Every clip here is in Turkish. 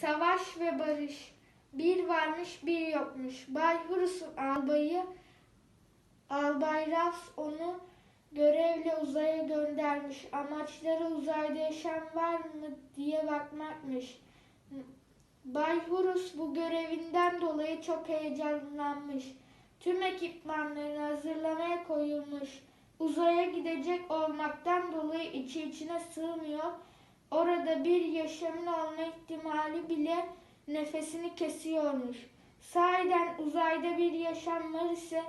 Savaş ve barış. Bir varmış bir yokmuş. Bay Hurus'un albayı Albay Rafs onu görevle uzaya göndermiş. Amaçları uzayda yaşam var mı diye bakmakmış. Bay Hurus bu görevinden dolayı çok heyecanlanmış. Tüm ekipmanlarını hazırlamaya koyulmuş. Uzaya gidecek olmaktan dolayı içi içine sığmıyor. Orada bir yaşamın olma ihtimali bile nefesini kesiyormuş. Sahiden uzayda bir yaşam var ise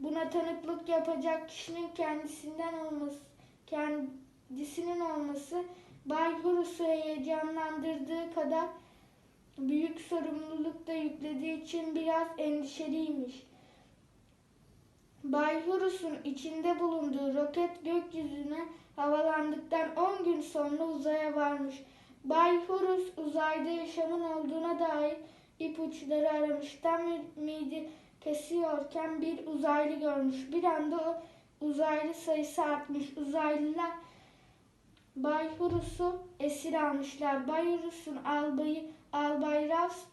buna tanıklık yapacak kişinin kendisinden olması, kendisinin olması Bay Horus'u heyecanlandırdığı kadar büyük sorumluluk da yüklediği için biraz endişeliymiş. Bay Horus'un içinde bulunduğu roket gökyüzüne havalandıktan 10 gün sonra uzaya varmış. Bay Horus uzayda yaşamın olduğuna dair ipuçları aramış. Tam ümidi kesiyorken bir uzaylı görmüş. Bir anda o uzaylı sayısı artmış. Uzaylılar Bay Horus'u esir almışlar. Bay Horus'un albayı Albay Ras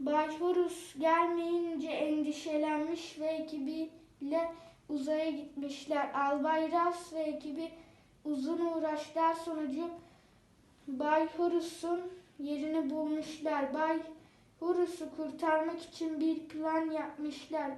Bay Horus gelmeyince endişelenmiş ve ekibiyle uzaya gitmişler. Albay Ras ve ekibi uzun uğraşlar sonucu Bay Horus'un yerini bulmuşlar. Bay Horus'u kurtarmak için bir plan yapmışlar.